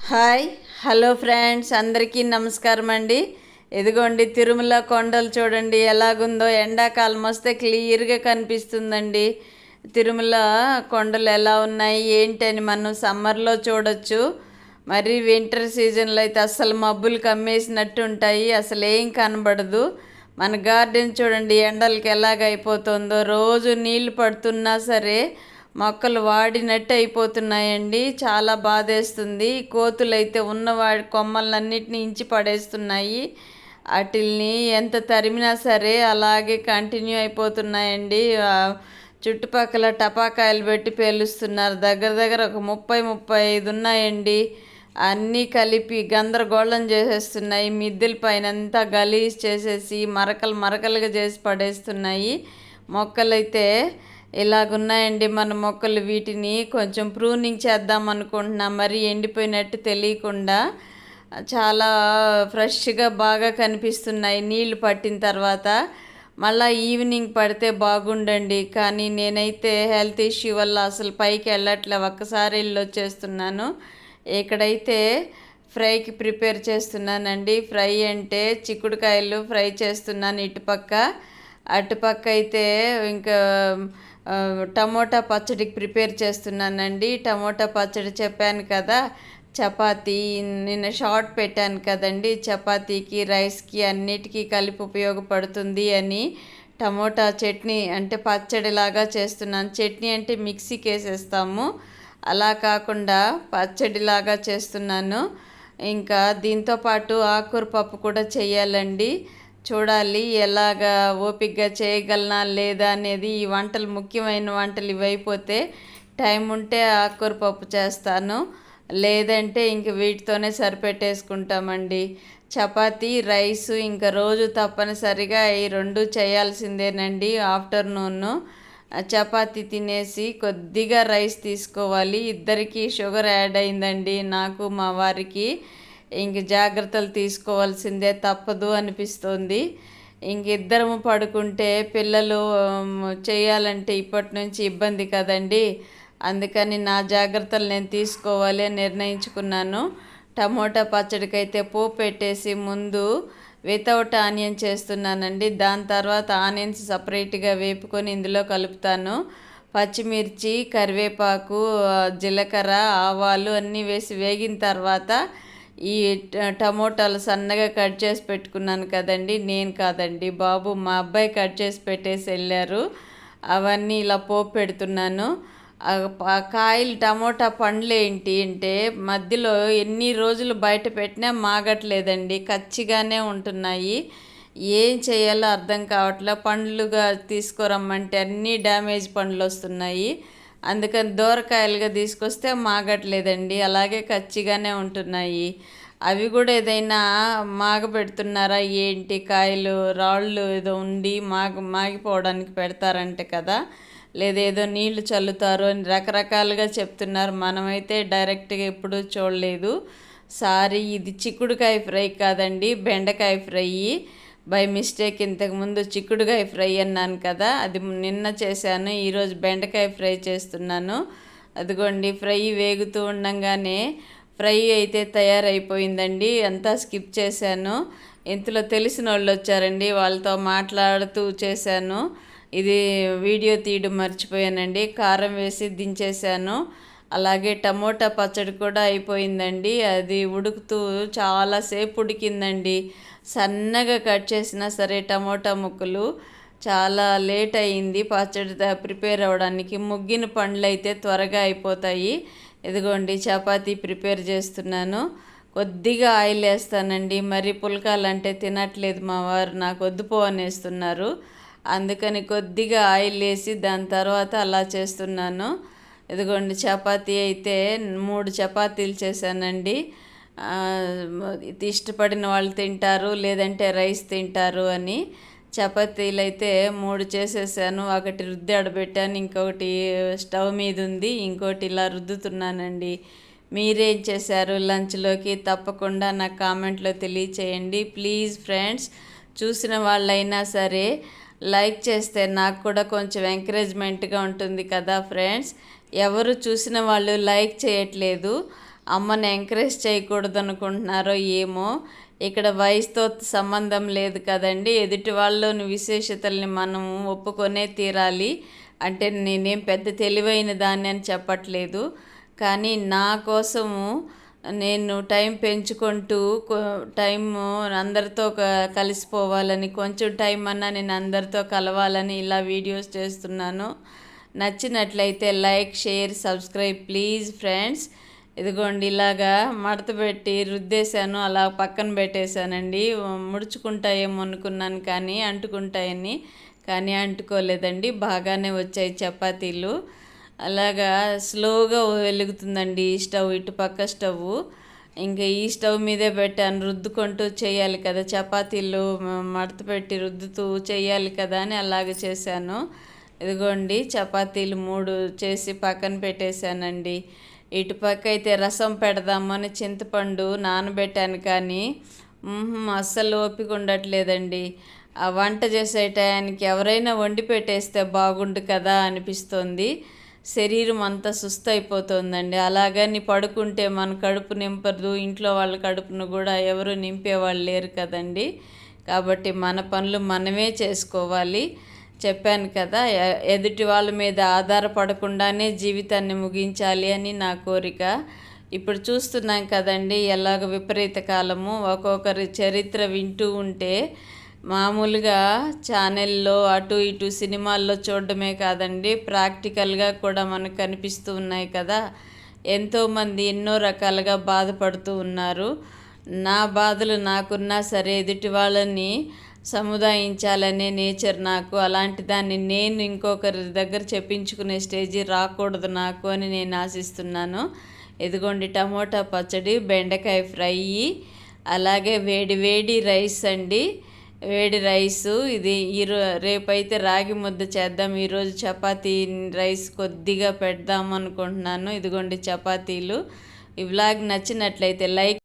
Hi hello friends అందరికీ నమస్కారం అండి. ఇదిగోండి తిరుమల కొండలు చూడండి ఎలాగుందో ఎండాకాలం వస్తే క్లియర్గా కనిపిస్తుందండి. తిరుమల కొండలు ఎలా ఉన్నాయి ఏంటని మనం సమ్మర్లో చూడొచ్చు. మరి వింటర్ సీజన్లో అయితే అస్సలు మబ్బులు కమ్మేసినట్టు ఉంటాయి అసలు ఏం కనబడదు. మన గార్డెన్ చూడండి ఎండలకి ఎలాగ అయిపోతుందో. రోజు నీళ్ళు పడుతున్నా సరే మొక్కలు వాడినట్టు అయిపోతున్నాయండి. చాలా బాధేస్తుంది. కోతులైతే ఉన్న వాడి కొమ్మలన్నిటిని ఇంచి పడేస్తున్నాయి. వాటిల్ని ఎంత తరిమినా సరే అలాగే కంటిన్యూ అయిపోతున్నాయండి. చుట్టుపక్కల టపాకాయలు పెట్టి పేలుస్తున్నారు. దగ్గర దగ్గర ఒక ముప్పై ముప్పై ఐదు ఉన్నాయండి. అన్నీ కలిపి గందరగోళం చేసేస్తున్నాయి మిద్దెల పైన అంతా గలీజ్ చేసేసి మరకలు మరకలుగా చేసి పడేస్తున్నాయి. మొక్కలైతే ఇలాగున్నాయండి. మన మొక్కలు వీటిని కొంచెం ప్రూనింగ్ చేద్దాం అనుకుంటున్నాం. మరి ఎండిపోయినట్టు తెలియకుండా చాలా ఫ్రెష్గా బాగా కనిపిస్తున్నాయి నీళ్ళు పట్టిన తర్వాత. మళ్ళా ఈవినింగ్ పడితే బాగుండండి. కానీ నేనైతే హెల్త్ ఇష్యూ వల్ల అసలు పైకి వెళ్ళట్లే. ఒక్కసారి వెళ్ళి వచ్చేస్తున్నాను. ఇక్కడైతే ఫ్రైకి ప్రిపేర్ చేస్తున్నానండి ఫ్రై అంటే చిక్కుడుకాయలు ఫ్రై చేస్తున్నాను ఇటుపక్క అటుపక్క అయితే ఇంకా టమోటా పచ్చడికి ప్రిపేర్ చేస్తున్నానండి. టమోటా పచ్చడి చెప్పాను కదా చపాతీ నిన్న షార్ట్ పెట్టాను కదండి. చపాతీకి రైస్కి అన్నిటికీ కలిపి ఉపయోగపడుతుంది అని టమోటా చట్నీ అంటే పచ్చడిలాగా చేస్తున్నాను. చట్నీ అంటే మిక్సీకి వేసేస్తాము. అలా కాకుండా పచ్చడిలాగా చేస్తున్నాను. ఇంకా దీంతో పాటు ఆకుకూర పప్పు కూడా చేయాలండి. చూడాలి ఎలాగా ఓపికగా చేయగలనా లేదా అనేది ఈ వంటలు ముఖ్యమైన వంటలు ఇవైపోతే టైం ఉంటే ఆకుకూర పప్పు చేస్తాను. లేదంటే ఇంక వీటితోనే సరిపెట్టేసుకుంటామండి. చపాతీ రైస్ ఇంకా రోజు తప్పనిసరిగా ఈ రెండు చేయాల్సిందేనండి ఆఫ్టర్నూన్. చపాతి తినేసి కొద్దిగా రైస్ తీసుకోవాలి. ఇద్దరికి షుగర్ యాడ్ అయిందండి. నాకు మా వారికి ఇంక జాగ్రత్తలు తీసుకోవాల్సిందే. తప్పదు అనిపిస్తుంది. ఇంక ఇద్దరము పడుకుంటే పిల్లలు చేయాలంటే ఇప్పటి నుంచి ఇబ్బంది కదండి. అందుకని నా జాగ్రత్తలు నేను తీసుకోవాలి నిర్ణయించుకున్నాను. టమోటా పచ్చడికైతే పోపు పెట్టేసి ముందు వితౌట్ ఆనియన్ చేస్తున్నానండి. దాని తర్వాత ఆనియన్స్ సపరేట్గా వేపుకొని ఇందులో కలుపుతాను. పచ్చిమిర్చి కరివేపాకు జీలకర్ర ఆవాలు అన్నీ వేసి వేగిన తర్వాత ఈ ట- టమోటాలు సన్నగా కట్ చేసి పెట్టుకున్నాను కదండి. నేను కాదండి బాబు మా అబ్బాయి కట్ చేసి పెట్టేసి వెళ్ళారు. అవన్నీ ఇలా పోపు పెడుతున్నాను. కాయలు టమోటా పండ్లు ఏంటి అంటే మధ్యలో ఎన్ని రోజులు బయట పెట్టినా మాగట్లేదండి. కచ్చిగానే ఉంటున్నాయి. ఏం చేయాలో అర్థం కావట్లే. పండ్లుగా తీసుకురమ్మంటే అన్నీ డ్యామేజ్ పండ్లు వస్తున్నాయి. అందుకని దూరకాయలుగా తీసుకొస్తే మాగట్లేదండి. అలాగే కచ్చిగానే ఉంటున్నాయి. అవి కూడా ఏదైనా మాగబెడుతున్నారా? ఏంటి? కాయలు రాళ్ళు ఏదో ఉండి మాగ మాగిపోవడానికి పెడతారంట కదా. లేదా ఏదో నీళ్ళు చల్లుతారు అని రకరకాలుగా చెప్తున్నారు. మనమైతే డైరెక్ట్గా ఎప్పుడూ చూడలేదు. సారీ ఇది చిక్కుడుకాయ ఫ్రై కాదండి బెండకాయ ఫ్రై. బై మిస్టేక్ ఇంతకుముందు చిక్కుడుకాయ ఫ్రై అన్నాను కదా అది నిన్న చేశాను ఈరోజు బెండకాయ ఫ్రై చేస్తున్నాను. అదిగోండి ఫ్రై వేగుతూ ఉండంగానే ఫ్రై అయితే తయారైపోయిందండి అంతా స్కిప్ చేశాను. ఇంతలో తెలిసిన వాళ్ళు వచ్చారండి వాళ్ళతో మాట్లాడుతూ చేశాను. ఇది వీడియో తీయడం మర్చిపోయానండి. కారం వేసి దించేశాను. అలాగే టమోటా పచ్చడి కూడా అయిపోయిందండి. అది ఉడుకుతూ చాలాసేపు ఉడికిందండి. సన్నగా కట్ చేసినా సరే టమోటా ముక్కలు చాలా లేట్ అయింది పచ్చడి ప్రిపేర్ అవ్వడానికి. ముగ్గిన పండ్లు అయితే త్వరగా అయిపోతాయి. ఇదిగోండి చపాతీ ప్రిపేర్ చేస్తున్నాను. కొద్దిగా ఆయిల్ వేస్తానండి. మరి పుల్కాలంటే తినట్లేదు మా వారు. నాకు వద్దుపో అనేస్తున్నారు. అందుకని కొద్దిగా ఆయిల్ వేసి దాని తర్వాత అలా చేస్తున్నాను. ఇదిగోండి చపాతీ అయితే మూడు చపాతీలు చేశానండి. ఇష్టపడిన వాళ్ళు తింటారు లేదంటే రైస్ తింటారు అని. చపాతీలు అయితే మూడు చేసేసాను. ఒకటి రుద్ది ఆడబెట్టాను ఇంకొకటి స్టవ్ మీద ఉంది ఇంకోటి ఇలా రుద్దుతున్నానండి. మీరేం చేశారు? లంచ్లోకి తప్పకుండా నాకు కామెంట్లో తెలియచేయండి. ప్లీజ్ ఫ్రెండ్స్ చూసిన వాళ్ళైనా సరే లైక్ చేస్తే నాకు కూడా కొంచెం ఎంకరేజ్మెంట్గా ఉంటుంది కదా ఫ్రెండ్స్. ఎవరు చూసిన వాళ్ళు లైక్ చేయట్లేదు. అమ్మని ఎంకరేజ్ చేయకూడదు అనుకుంటున్నారో ఏమో. ఇక్కడ వయసుతో సంబంధం లేదు కదండి. ఎదుటి వాళ్ళలోని విశేషతల్ని మనం ఒప్పుకొనే తీరాలి. అంటే నేనేం పెద్ద తెలివైన దాన్ని అని చెప్పట్లేదు. కానీ నా కోసము నేను టైం పెంచుకుంటూ టైం అందరితో కలిసిపోవాలని కొంచెం టైం అన్నా నేను అందరితో కలవాలని ఇలా వీడియోస్ చేస్తున్నాను. నచ్చినట్లయితే like share subscribe please friends. ఇదిగోండి ఇలాగా మడత పెట్టి రుద్దేశాను అలా పక్కన పెట్టేశానండి. ముడుచుకుంటాయేమో అనుకున్నాను కానీ అంటుకుంటాయని కానీ అంటుకోలేదండి. బాగానే వచ్చాయి చపాతీలు. అలాగా స్లోగా వెలుగుతుందండి ఈ స్టవ్ ఇటు పక్క స్టవ్. ఇంకా ఈ స్టవ్ మీదే పెట్టాను రుద్దుకుంటూ చేయాలి కదా. చపాతీలు మడత పెట్టి రుద్దుతూ చేయాలి కదా అని అలాగ చేశాను. ఇదిగోండి చపాతీలు మూడు చేసి పక్కన పెట్టేశానండి. ఇటు పక్క అయితే రసం పెడదామని చింతపండు నానబెట్టాను కానీ అస్సలు ఓపిక ఉండట్లేదండి. ఆ వంట చేసే టయానికి ఎవరైనా వండి పెట్టేస్తే బాగుండు కదా అనిపిస్తుంది. శరీరం అంతా సుస్థ అయిపోతుందండి అలాగని పడుకుంటే మన కడుపు నింపదు ఇంట్లో వాళ్ళ కడుపును కూడా ఎవరు నింపేవాళ్ళు లేరు కదండి. కాబట్టి మన పనులు మనమే చేసుకోవాలి. చెప్పాను కదా ఎదుటి వాళ్ళ మీద ఆధారపడకుండానే జీవితాన్ని ముగించాలి అని నా కోరిక. ఇప్పుడు చూస్తున్నాం కదండి ఎలాగ విపరీత కాలము ఒక్కొక్కరి చరిత్ర వింటూ ఉంటే మామూలుగా ఛానల్లో అటు ఇటు సినిమాల్లో చూడడమే కాదండి ప్రాక్టికల్గా కూడా మనకు కనిపిస్తూ ఉన్నాయి కదా. ఎంతోమంది ఎన్నో రకాలుగా బాధపడుతూ ఉన్నారు. నా బాధలు నాకున్నా సరే ఎదుటి వాళ్ళని సముదాయించాలనే నేచర్ నాకు. అలాంటి దాన్ని నేను ఇంకొకరి దగ్గర చెప్పించుకునే స్టేజీ రాకూడదు నాకు అని నేను ఆశిస్తున్నాను. ఇదిగోండి టమోటా పచ్చడి బెండకాయ ఫ్రై అలాగే వేడి వేడి రైస్ అండి. వేడి రైసు ఇది ఈరో రేపైతే రాగి ముద్ద చేద్దాం. ఈరోజు చపాతీ రైస్ కొద్దిగా పెడదాం అనుకుంటున్నాను. ఇదిగోండి చపాతీలు. ఈ వ్లాగ్ నచ్చినట్లయితే లైక్